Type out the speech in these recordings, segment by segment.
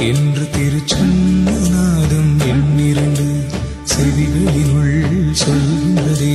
என்று திருச்சொன்னநாதம் எண்ணிரண்டு செவிகளினுள் சொல்கிறதே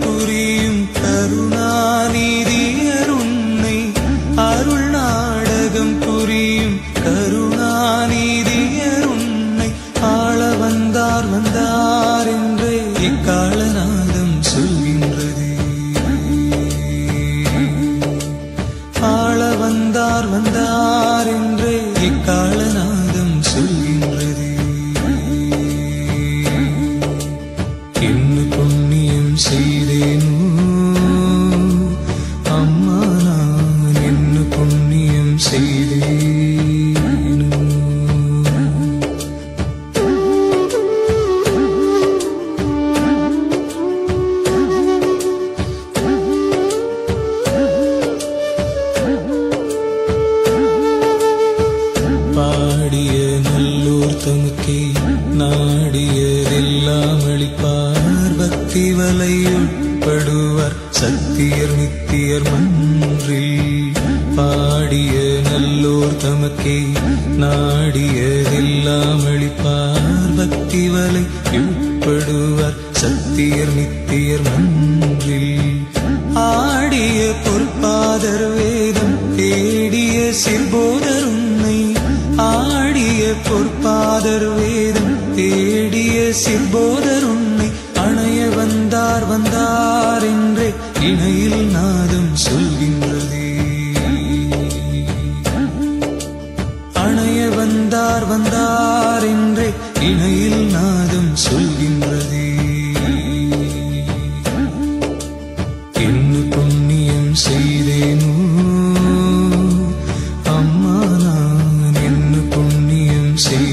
வேதாந்தம் சொல்கின்றது. ஆள வந்தார் வந்தார் என்றே இக்காலநாதம் சொல்கின்றது. என்ன புண்ணியம் செய்தேனோ? அம்மா நான் என்ன புண்ணியம் செய்தேன்? நாடியதெல்லாம் அளிப்பார் பக்தி வலையுட்படுவார் சக்தியர் நித்தியர் மன்றில் பாடிய நல்லோர் தமக்கே நாடியதெல்லாம் அளிப்பார் பக்தி வலை உட்படுவார் சத்தியர் நித்தியர் மன்றில் ஆடிய பொற்பாதர் வேதம் தேடிய சிற்போ பொற்பாதர் வேதம் தேடிய சிற்போதர் உன்னை அணைய வந்தார் வந்தார் என்றே இணையில் நாதம் சொல்கின்றதே. அணைய வந்தார் வந்தார் என்றே இணையில் நாதம் சொல்கின்ற see